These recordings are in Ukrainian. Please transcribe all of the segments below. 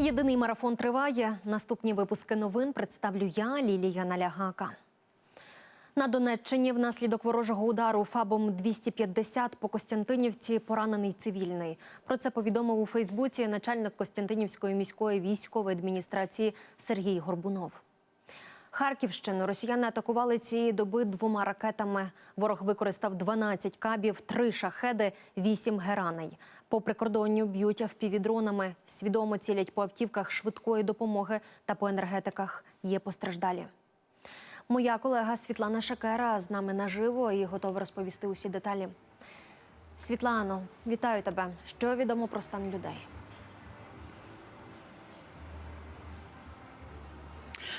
Єдиний марафон триває. Наступні випуски новин представлю я, Лілія Налягака. На Донеччині внаслідок ворожого удару ФАБом 250 по Костянтинівці поранений цивільний. Про це повідомив у Фейсбуці начальник Костянтинівської міської військової адміністрації Сергій Горбунов. Харківщину росіяни атакували цієї доби двома ракетами. Ворог використав 12 кабів, 3 шахеди, 8 гераней. По прикордонню б'ють авпівідронами, свідомо цілять по автівках швидкої допомоги та по енергетиках. Є постраждалі. Моя колега Світлана Шакера з нами наживо і готова розповісти усі деталі. Світлано, вітаю тебе. Що відомо про стан людей?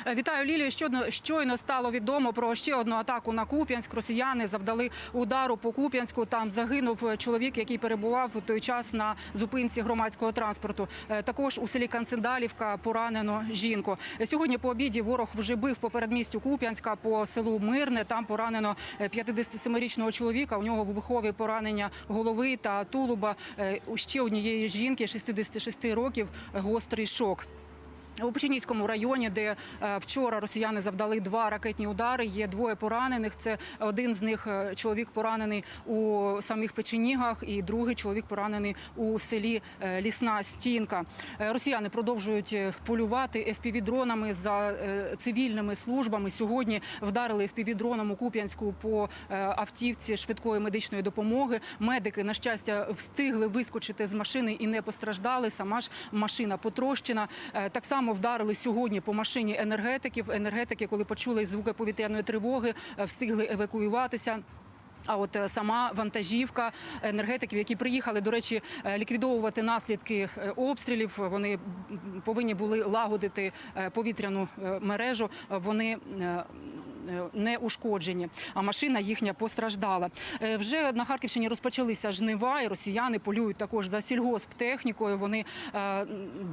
Вітаю Лілію. Щойно щойно стало відомо про ще одну атаку на Куп'янськ. Росіяни завдали удару по Куп'янську. Там загинув чоловік, який перебував в той час на зупинці громадського транспорту. Е, Також у селі Канцендалівка поранено жінку. Сьогодні по обіді ворог вже бив по передмістю Куп'янська по селу Мирне. Там поранено е, 57-річного чоловіка. У нього вибухові поранення голови та тулуба. Е, ще однієї жінки 66 років гострий шок. У Печеніському районі, де е, вчора росіяни завдали два ракетні удари, є двоє поранених. Це один з них е, чоловік поранений у самих печенігах, і другий чоловік поранений у селі е, Лісна Стінка. Росіяни продовжують полювати FPV-дронами за цивільними службами. Сьогодні вдарили FPV-дроном у Куп'янську по автівці швидкої медичної допомоги. Медики, на щастя, встигли вискочити з машини і не постраждали. Сама ж машина потрощена. Так само вдарили сьогодні по машині енергетиків. Енергетики, коли почули звуки повітряної тривоги, е, встигли евакуюватися. А от е, сама вантажівка енергетиків, які приїхали, до речі, е, ліквідовувати наслідки обстрілів. Вони повинні були лагодити повітряну мережу. Вони не ушкоджені, а машина їхня постраждала. Е, Вже на Харківщині розпочалися жнива, і росіяни полюють також за сільгосптехнікою. Вони е,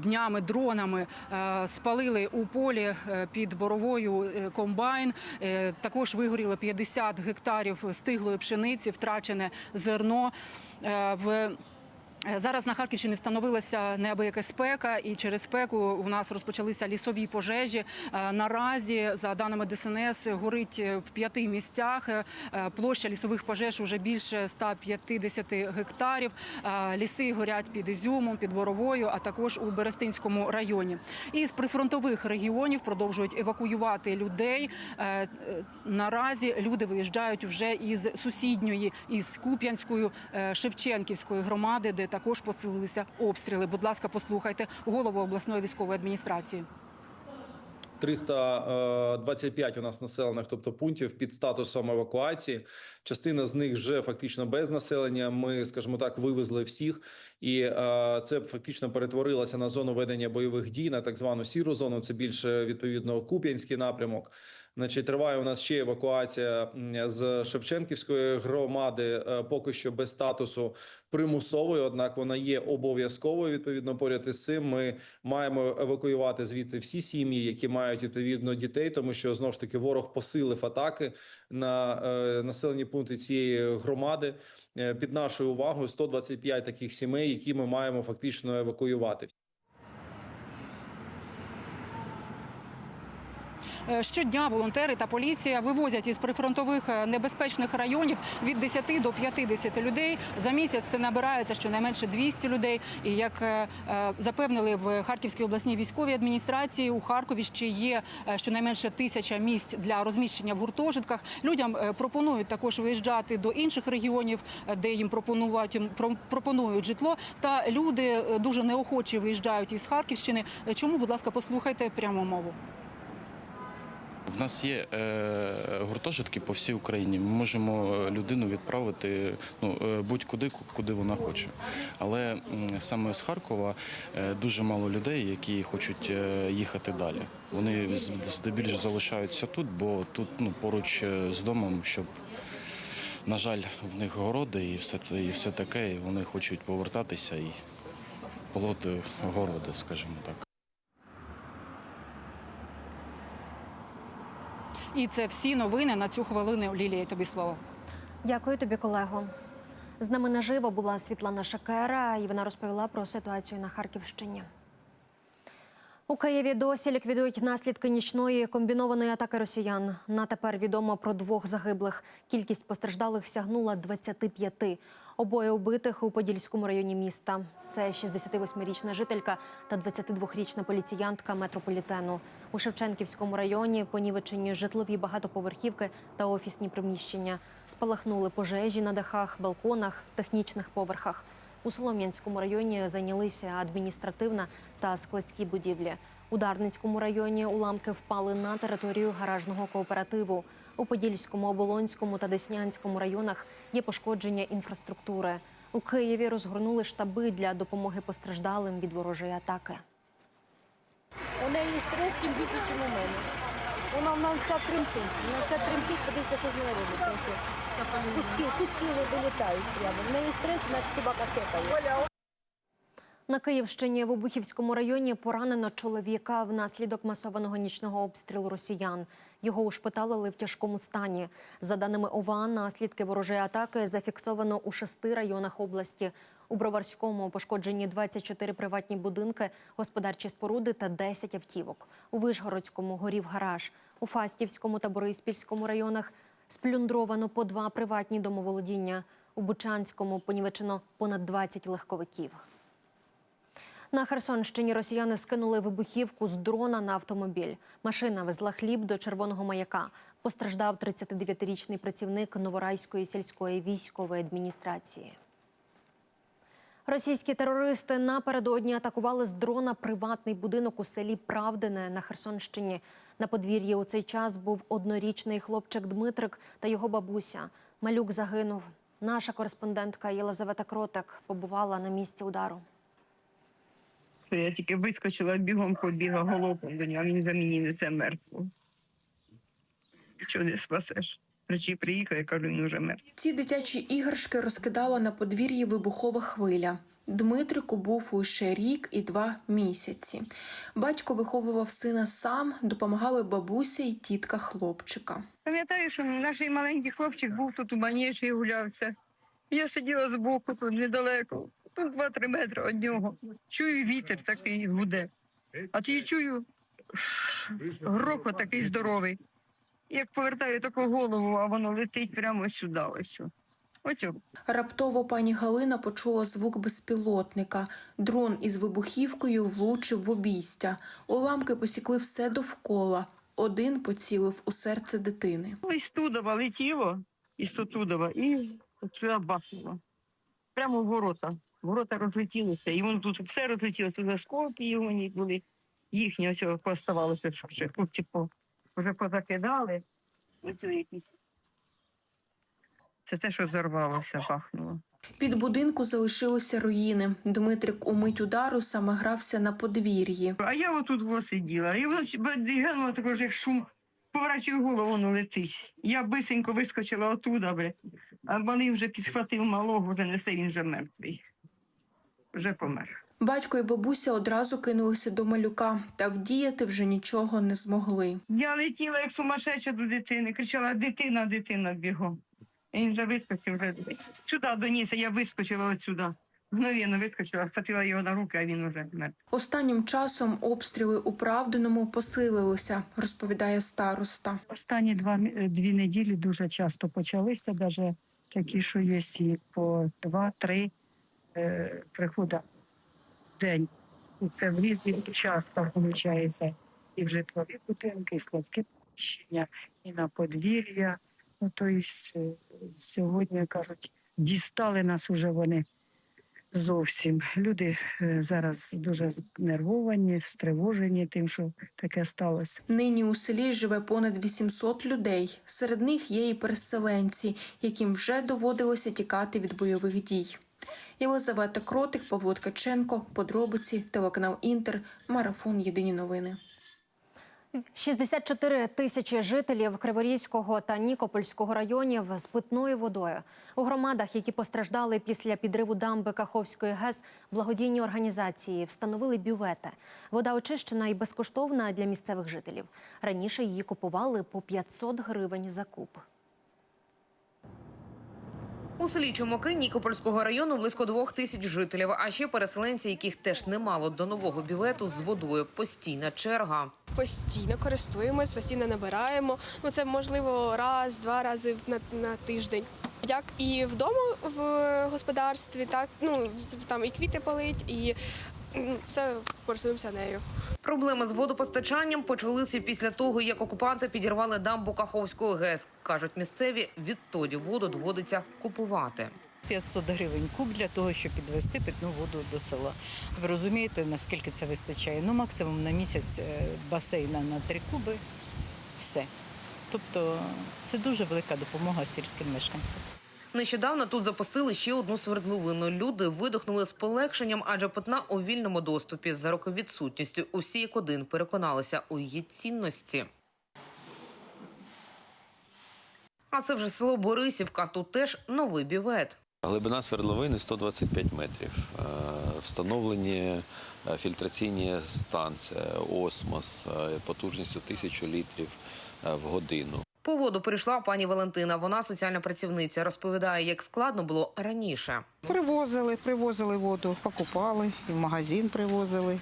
днями дронами е, спалили у полі е, під боровою е, комбайн. Е, Також вигоріло 50 гектарів стиглої пшениці, втрачене зерно. Е, В Е, Зараз на Харківщині встановилася неабияка спека, і через спеку у нас розпочалися лісові пожежі. Е, Наразі, за даними ДСНС, горить е, в п'яти місцях. Е, Площа лісових пожеж вже більше 150 гектарів. Ліси горять під Ізюмом, під Боровою, а також у Берестинському районі. І з прифронтових регіонів продовжують евакуювати людей. Наразі люди виїжджають вже із сусідньої, із Куп'янської, Шевченківської громади, де також посилилися обстріли. Будь ласка, послухайте голову обласної військової адміністрації. 325 у нас населених, тобто пунктів під статусом евакуації. Частина з них вже фактично без населення. Ми, скажімо так, вивезли всіх, і е, це фактично перетворилося на зону ведення бойових дій, на так звану сіру зону. Це більше відповідно Куп'янський напрямок. Значить, триває у нас ще евакуація з Шевченківської громади, е, поки що без статусу примусової, однак вона є обов'язковою. Відповідно, поряд із цим ми маємо евакуювати звідти всі сім'ї, які мають відповідно дітей, тому що знову ж таки ворог посилив атаки на е, населені пункти цієї громади. Е, Під нашою увагою 125 таких сімей, які ми маємо фактично евакуювати. Щодня волонтери та поліція вивозять із прифронтових е, небезпечних районів від 10 до 50 людей. За місяць це набирається щонайменше 200 людей. І як е, е, запевнили в Харківській обласній військовій адміністрації, у Харкові ще є е, щонайменше тисяча місць для розміщення в гуртожитках. Людям е, пропонують також виїжджати до інших регіонів, е, де їм пропонують житло. Та люди е, дуже неохоче виїжджають із Харківщини. Е, Чому, будь ласка, послухайте пряму мову. В нас є е, гуртожитки по всій Україні. Ми можемо е, людину відправити ну, е, будь-куди, куди вона хоче. Але саме з Харкова дуже мало людей, які хочуть їхати далі. Вони здебільшого залишаються тут, бо тут ну, поруч з домом, щоб. На жаль, в них городи і все це, і все таке, і вони хочуть повертатися і полоти городи, скажімо так. І це всі новини на цю хвилину. Лілія, тобі слово. Дякую тобі, колего. З нами наживо була Світлана Шакера, і вона розповіла про ситуацію на Харківщині. У Києві досі ліквідують наслідки нічної комбінованої атаки росіян. На тепер відомо про двох загиблих. Кількість постраждалих сягнула 25. Обоє убитих у Подільському районі міста. Це 68-річна жителька та 22-річна поліціянтка метрополітену. У Шевченківському районі понівечені житлові багатоповерхівки та офісні приміщення. Спалахнули пожежі на дахах, балконах, технічних поверхах. У Солом'янському районі зайнялися адміністративна та складські будівлі. У Дарницькому районі уламки впали на територію гаражного кооперативу. У Подільському, Оболонському та Деснянському районах є пошкодження інфраструктури. У Києві розгорнули штаби для допомоги постраждалим від ворожої атаки. У неї стрес чим більше, ніж у мене. Вона в нас вся тремтить. Вона вся тремтить, подивіться, що з нею робиться. Куски, куски вилітають прямо. В неї стрес, вона як собака хекає. На Київщині в Обухівському районі поранено чоловіка внаслідок масованого нічного обстрілу росіян. Його ушпиталили в тяжкому стані. За даними ОВА, наслідки ворожої атаки зафіксовано у шести районах області. У Броварському пошкоджені 24 приватні будинки, господарчі споруди та 10 автівок. У Вишгородському горів гараж. У Фастівському та Бориспільському районах сплюндровано по два приватні домоволодіння. У Бучанському понівечено понад 20 легковиків. На Херсонщині росіяни скинули вибухівку з дрона на автомобіль. Машина везла хліб до червоного маяка. Постраждав 39-річний працівник Новорайської сільської військової адміністрації. Російські терористи напередодні атакували з дрона приватний будинок у селі Правдине на Херсонщині. На подвір'ї у цей час був однорічний хлопчик Дмитрик та його бабуся. Малюк загинув. Наша кореспондентка Єлизавета Кротик побувала на місці удару. Що я тільки вискочила, бігом побігла голопом до нього, він за мені несе мертву. Нічого не спасеш. Речі приїхав, я кажу, він уже мертвий. Ці дитячі іграшки розкидала на подвір'ї вибухова хвиля. Дмитрику був лише рік і два місяці. Батько виховував сина сам, допомагали бабуся і тітка хлопчика. Пам'ятаю, що наш маленький хлопчик був тут у манежі і гулявся. Я сиділа збоку тут недалеко, тут два-три метри від нього. Чую вітер такий гуде. А тоді чую ш- грохот такий здоровий. Як повертаю таку голову, а воно летить прямо сюди. Ось. Ось. Раптово пані Галина почула звук безпілотника. Дрон із вибухівкою влучив в обійстя. Уламки посікли все довкола. Один поцілив у серце дитини. Ну, із Тудова летіло, із Тутудова, і сюди бахнуло. Прямо в ворота. Ворота розлетілися, і воно тут все розлетілося. Тут осколки і вони були їхні, ось поставалося, що ще хлопці по, вже позакидали. Це те, що зорвалося, бахнуло. Під будинку залишилися руїни. Дмитрик у мить удару саме грався на подвір'ї. А я отут во сиділа, і воно глянула також, як шум. Поворачую голову, воно летить. Я бисенько вискочила отуда, бля. А вони вже підхватив малого, вже несе, він вже мертвий. Вже помер. Батько і бабуся одразу кинулися до малюка, та вдіяти вже нічого не змогли. Я летіла як сумасшедша до дитини, кричала дитина, дитина бігом. І він вже вискочив, вже сюди доніс, я вискочила от сюди. Мгновенно вискочила, хватила його на руки, а він уже мертвий. Останнім часом обстріли у Правдиному посилилися, розповідає староста. Останні два дві неділі дуже часто почалися, навіть такі, що є і по два-три е, приходи в день. І це в різні часто виходить і в житлові будинки, і складські приміщення, і на подвір'я. Ну, тобто сьогодні кажуть, дістали нас уже вони зовсім. Люди е, зараз дуже знервовані, стривожені тим, що таке сталося. Нині у селі живе понад 800 людей. Серед них є і переселенці, яким вже доводилося тікати від бойових дій. Єлизавета Кротик, Павло Ткаченко, подробиці, телеканал Інтер, марафон Єдині новини. 64 тисячі жителів Криворізького та Нікопольського районів з питною водою. У громадах, які постраждали після підриву дамби Каховської ГЕС, благодійні організації встановили бювети. Вода очищена і безкоштовна для місцевих жителів. Раніше її купували по 500 гривень за куб. У селі Чумаки Нікопольського району близько двох тисяч жителів, а ще переселенці, яких теж немало до нового бювету з водою. Постійна черга. Постійно користуємось, постійно набираємо. Ну це можливо раз, два рази на, на тиждень. Як і вдома в господарстві, так ну там і квіти палить, і все користуємося нею. Проблеми з водопостачанням почалися після того, як окупанти підірвали дамбу Каховського ГЕС. кажуть місцеві. Відтоді воду доводиться купувати. 500 гривень куб для того, щоб підвести питну воду до села. Ви розумієте, наскільки це вистачає? Ну, максимум на місяць е, басейна на 3 куби. Все. Тобто це дуже велика допомога сільським мешканцям. Нещодавно тут запустили ще одну свердловину. Люди видохнули з полегшенням, адже питна у вільному доступі. За роки відсутністю усі як один переконалися у її цінності. А це вже село Борисівка. Тут теж новий бювет. Глибина свердловини 125 метрів. Е, Встановлені е, фільтраційні станції, осмос е, потужністю 1000 літрів в годину. По воду прийшла пані Валентина. Вона соціальна працівниця. Розповідає, як складно було раніше. Привозили, привозили воду, покупали, і в магазин привозили.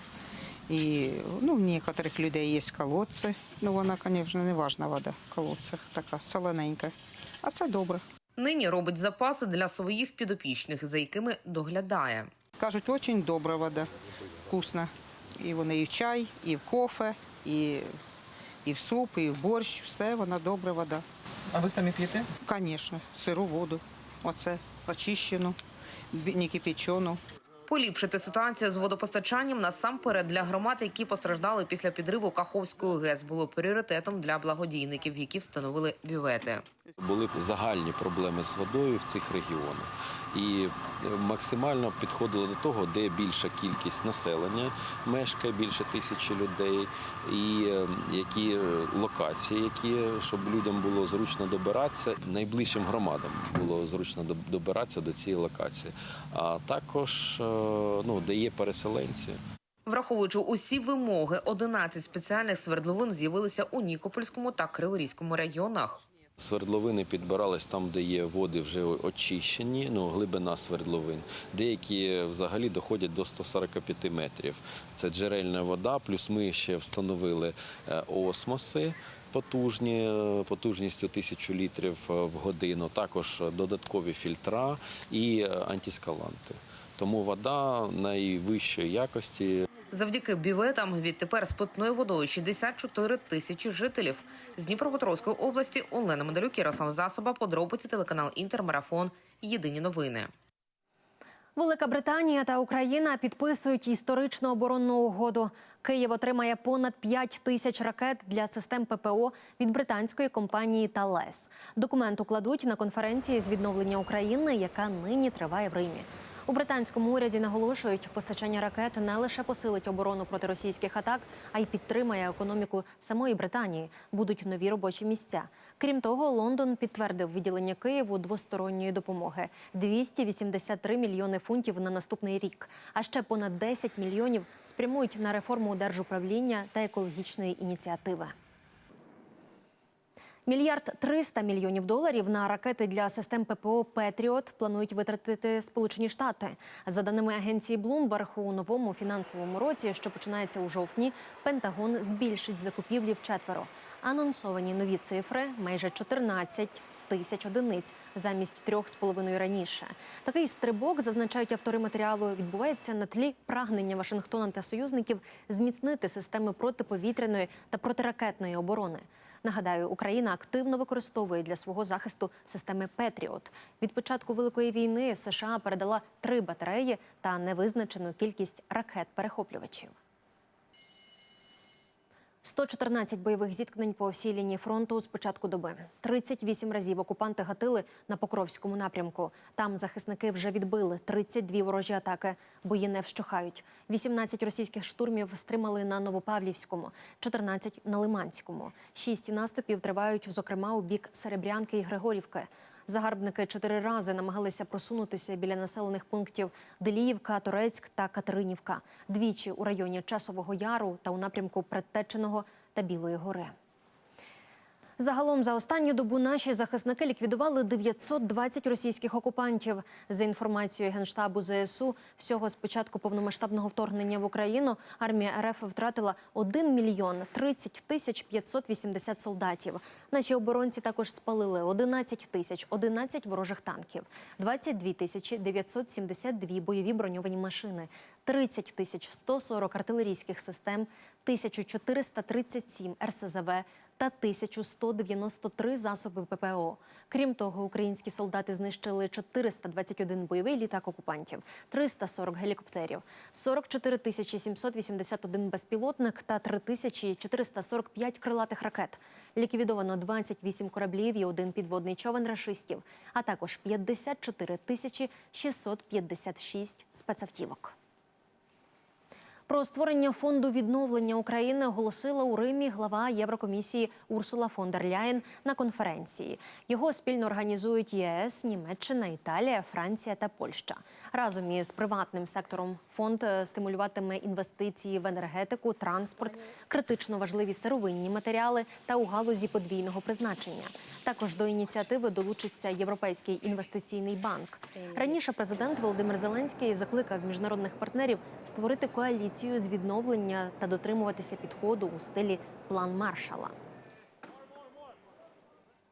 І ну, в некоторих людей є колодці. Ну, вона, звісно, не важна вода в колодцях, така солоненька. А це добре. Нині робить запаси для своїх підопічних, за якими доглядає. Кажуть, дуже добра вода, вкусна. І вони і в чай, і в кофе, і, і в суп, і в борщ. Все вона добра вода. А ви самі п'єте? Звісно, сиру воду. Оце очищену, не кипячену. Поліпшити ситуацію з водопостачанням насамперед для громад, які постраждали після підриву Каховської ГЕС, було пріоритетом для благодійників, які встановили бювети. Були загальні проблеми з водою в цих регіонах. І е, максимально підходили до того, де більша кількість населення мешкає, більше тисячі людей, і е, які е, локації, які, щоб людям було зручно добиратися, найближчим громадам було зручно добиратися до цієї локації. А також ну, де є переселенці. Враховуючи усі вимоги, 11 спеціальних свердловин з'явилися у Нікопольському та Криворізькому районах. Свердловини підбирались там, де є води вже очищені, ну глибина свердловин. Деякі взагалі доходять до 145 метрів. Це джерельна вода, плюс ми ще встановили е, осмоси потужні, е, потужністю 1000 літрів е, в годину, також додаткові фільтра і антискаланти. Тому вода найвищої якості. Завдяки бюветам відтепер з питною водою 64 тисячі жителів. З Дніпропетровської області Олена Медалюк, Ярослав Засоба, подробиці телеканал Інтермарафон. Єдині новини. Велика Британія та Україна підписують історичну оборонну угоду. Київ отримає понад 5 тисяч ракет для систем ППО від британської компанії Талес. Документ укладуть на конференції з відновлення України, яка нині триває в Римі. У британському уряді наголошують, постачання ракет не лише посилить оборону проти російських атак, а й підтримає економіку самої Британії. Будуть нові робочі місця. Крім того, Лондон підтвердив виділення Києву двосторонньої допомоги 283 мільйони фунтів на наступний рік. А ще понад 10 мільйонів спрямують на реформу держуправління та екологічної ініціативи. Мільярд 300 мільйонів доларів на ракети для систем ППО Петріот планують витратити Сполучені Штати. За даними агенції Bloomberg, у новому фінансовому році, що починається у жовтні, Пентагон збільшить закупівлі в четверо. Анонсовані нові цифри майже 14 тисяч одиниць замість трьох з половиною раніше. Такий стрибок зазначають автори матеріалу. Відбувається на тлі прагнення Вашингтона та союзників зміцнити системи протиповітряної та протиракетної оборони. Нагадаю, Україна активно використовує для свого захисту системи Петріот. Від початку великої війни США передала три батареї та невизначену кількість ракет-перехоплювачів. 114 бойових зіткнень по всій лінії фронту з початку доби. 38 разів окупанти гатили на Покровському напрямку. Там захисники вже відбили 32 ворожі атаки. Бої не вщухають. 18 російських штурмів стримали на Новопавлівському, 14 – на Лиманському. Шість наступів тривають, зокрема, у бік Серебрянки і Григорівки. Загарбники чотири рази намагалися просунутися біля населених пунктів Деліївка, Торецьк та Катеринівка. Двічі у районі Часового Яру та у напрямку Предтеченого та Білої гори. Загалом за останню добу наші захисники ліквідували 920 російських окупантів. За інформацією генштабу ЗСУ, всього з початку повномасштабного вторгнення в Україну армія РФ втратила 1 мільйон 30 тисяч 580 солдатів. Наші оборонці також спалили 11 тисяч 11 ворожих танків, 22 тисячі 972 бойові броньовані машини, 30 тисяч 140 артилерійських систем, 1437 РСЗВ та 1193 засоби ППО. Крім того, українські солдати знищили 421 бойовий літак окупантів, 340 гелікоптерів, 44 тисячі 781 безпілотник та 3445 крилатих ракет. Ліквідовано 28 кораблів і один підводний човен рашистів, а також 54 тисячі 656 спецавтівок. Про створення фонду відновлення України оголосила у Римі глава Єврокомісії Урсула фон дер Ляєн на конференції. Його спільно організують ЄС, Німеччина, Італія, Франція та Польща. Разом із приватним сектором фонд е, стимулюватиме інвестиції в енергетику, транспорт, критично важливі сировинні матеріали та у галузі подвійного призначення. Також до ініціативи долучиться Європейський інвестиційний банк. Раніше президент Володимир Зеленський закликав міжнародних партнерів створити коаліцію з відновлення та дотримуватися підходу у стилі план Маршала.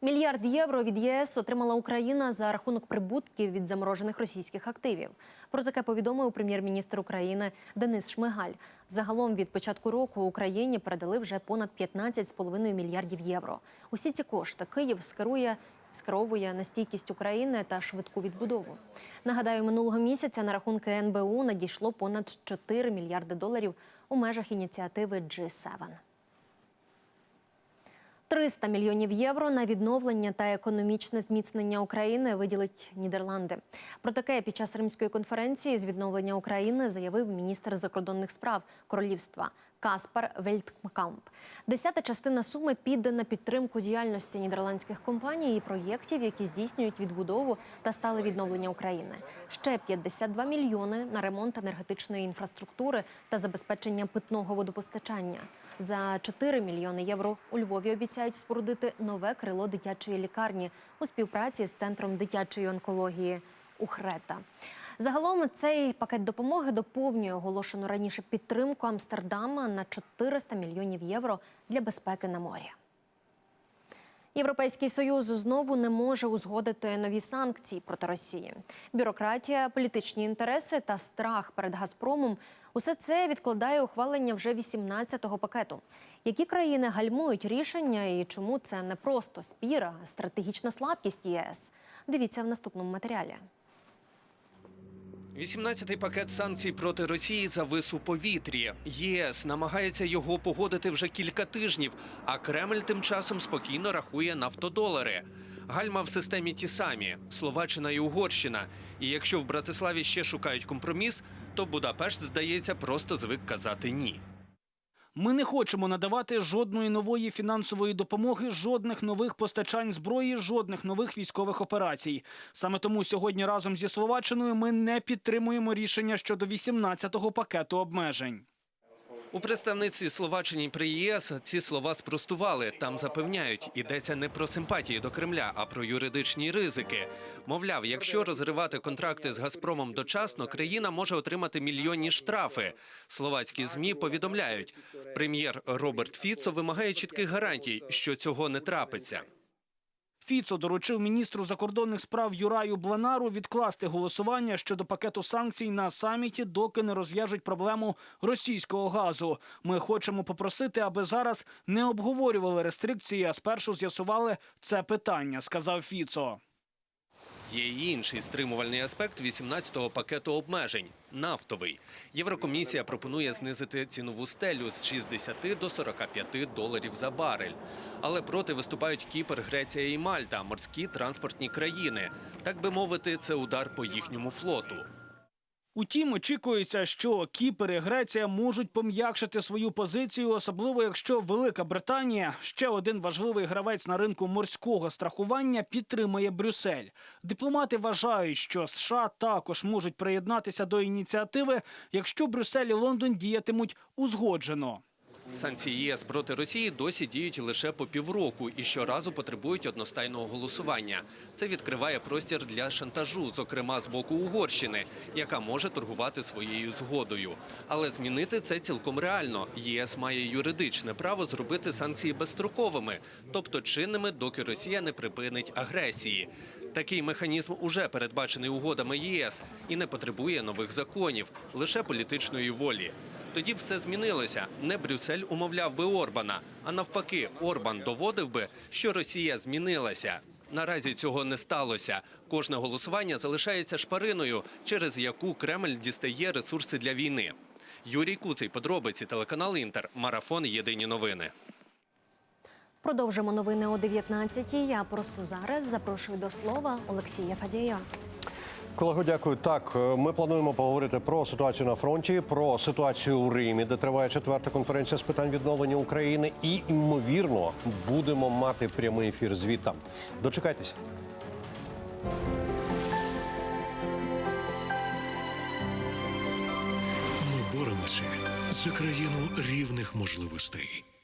Мільярд євро від ЄС отримала Україна за рахунок прибутків від заморожених російських активів. Про таке повідомив прем'єр-міністр України Денис Шмигаль. Загалом від початку року Україні передали вже понад 15,5 мільярдів євро. Усі ці кошти Київ скерує. Скеровує на стійкість України та швидку відбудову. Нагадаю, минулого місяця на рахунки НБУ надійшло понад 4 мільярди доларів у межах ініціативи G7. 300 мільйонів євро на відновлення та економічне зміцнення України виділить Нідерланди. Про таке під час римської конференції з відновлення України заявив міністр закордонних справ королівства Каспар Вельткамп. Десята частина суми піде на підтримку діяльності нідерландських компаній і проєктів, які здійснюють відбудову та стале відновлення України. Ще 52 мільйони на ремонт енергетичної інфраструктури та забезпечення питного водопостачання. За 4 мільйони євро у Львові обіцяють спорудити нове крило дитячої лікарні у співпраці з центром дитячої онкології Ухрета. Загалом цей пакет допомоги доповнює оголошену раніше підтримку Амстердама на 400 мільйонів євро для безпеки на морі. Європейський союз знову не може узгодити нові санкції проти Росії. Бюрократія, політичні інтереси та страх перед Газпромом усе це відкладає ухвалення вже 18-го пакету. Які країни гальмують рішення і чому це не просто спір, а стратегічна слабкість ЄС? Дивіться в наступному матеріалі. 18-й пакет санкцій проти Росії завис у повітрі. ЄС намагається його погодити вже кілька тижнів, а Кремль тим часом спокійно рахує нафтодолари. Гальма в системі ті самі Словаччина і Угорщина. І якщо в Братиславі ще шукають компроміс, то Будапешт, здається, просто звик казати ні. Ми не хочемо надавати жодної нової фінансової допомоги, жодних нових постачань зброї, жодних нових військових операцій. Саме тому сьогодні разом зі Словаччиною ми не підтримуємо рішення щодо 18-го пакету обмежень. У представництві Словаччини при ЄС ці слова спростували. Там запевняють, йдеться не про симпатії до Кремля, а про юридичні ризики. Мовляв, якщо розривати контракти з Газпромом дочасно, країна може отримати мільйонні штрафи. Словацькі змі повідомляють, прем'єр Роберт Фіцо вимагає чітких гарантій, що цього не трапиться. Фіцо доручив міністру закордонних справ Юраю Бланару відкласти голосування щодо пакету санкцій на саміті, доки не розв'яжуть проблему російського газу. Ми хочемо попросити, аби зараз не обговорювали рестрикції, а спершу з'ясували це питання, сказав Фіцо. Є й інший стримувальний аспект 18-го пакету обмежень – нафтовий. Єврокомісія пропонує знизити цінову стелю з 60 до 45 доларів за барель. Але проти виступають Кіпр, Греція і Мальта – морські транспортні країни. Так би мовити, це удар по їхньому флоту. Утім, очікується, що Кіпер і Греція можуть пом'якшити свою позицію, особливо якщо Велика Британія, ще один важливий гравець на ринку морського страхування, підтримує Брюссель. Дипломати вважають, що США також можуть приєднатися до ініціативи, якщо Брюссель і Лондон діятимуть узгоджено. Санкції ЄС проти Росії досі діють лише по півроку і щоразу потребують одностайного голосування. Це відкриває простір для шантажу, зокрема з боку Угорщини, яка може торгувати своєю згодою. Але змінити це цілком реально. ЄС має юридичне право зробити санкції безстроковими, тобто чинними, доки Росія не припинить агресії. Такий механізм уже передбачений угодами ЄС і не потребує нових законів, лише політичної волі. Тоді все змінилося. Не Брюссель умовляв би Орбана, а навпаки, Орбан доводив би, що Росія змінилася. Наразі цього не сталося. Кожне голосування залишається шпариною, через яку Кремль дістає ресурси для війни. Юрій Куций, подробиці, телеканал Інтер, марафон. Єдині новини. Продовжимо новини о 19-й. Я просто зараз запрошую до слова Олексія Фадія. Колего, дякую. Так, е, ми плануємо поговорити про ситуацію на фронті, про ситуацію у Римі, де триває четверта конференція з питань відновлення України. І ймовірно будемо мати прямий ефір звідти. Дочекайтеся. Ми боремося за країну рівних можливостей.